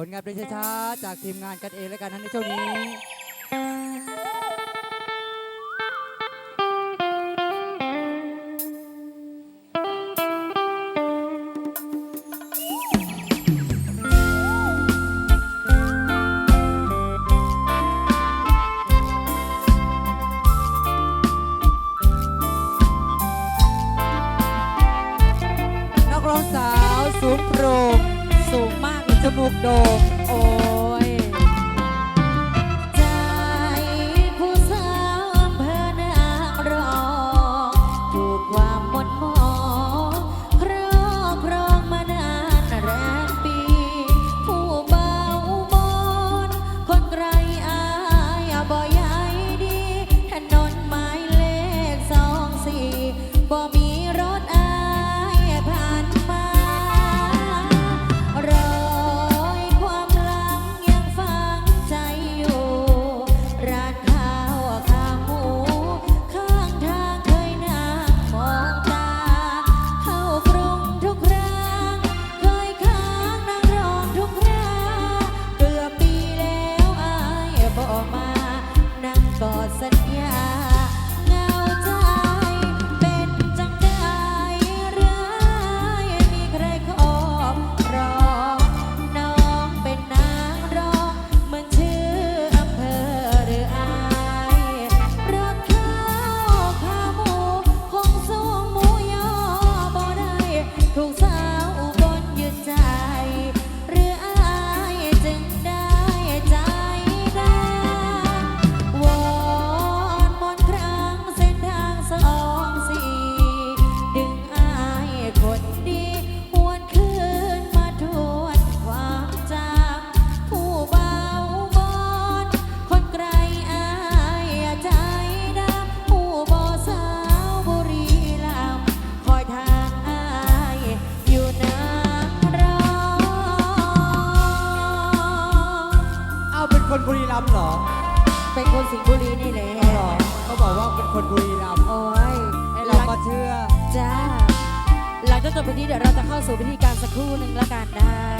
ผลงานเพลงช้าๆจากทีมงานกันเองและกันนะในช่วงนี้ มูกโด่งโอ้ยใจผู้สาวอำเภอนางรองถูกความหมดหมองครอบครองมานานแรมปี ผู้เบามอนคนไกลอายบ่ใหญ่ดีถนนหมายเลขสองสี่บ่มี คนบุรีรัมย์เหรอเป็นคนสิงห์บุรีนี่แหละ เอาเหรอเขาบอกว่าเป็นคนบุรีรัมย์โอ้ยไอ้เราก็เชื่อ จ้า หลังจากจบพิธีเดี๋ยวเราจะเข้าสู่พิธีการสักครู่หนึ่งแล้วกันนะจ้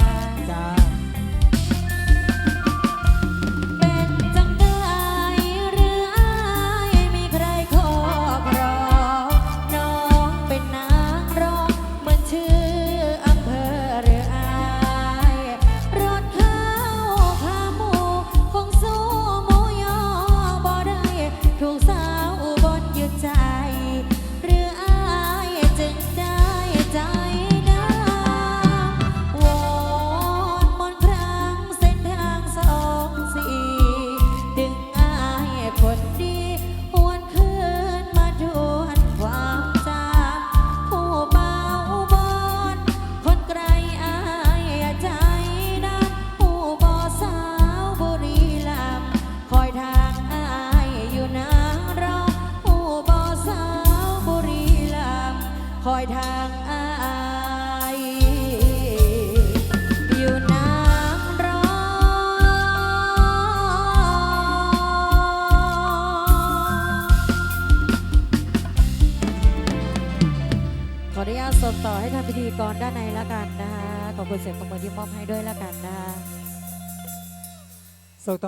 คอยทางอายอยู่นางรอขออนุญาตส่งต่อให้ทำพิธีกรด้านในล้วกันนะคะขอบคุณเสียงประเมินที่มอบให้ด้วยล้วกันนะคะส่งต่อ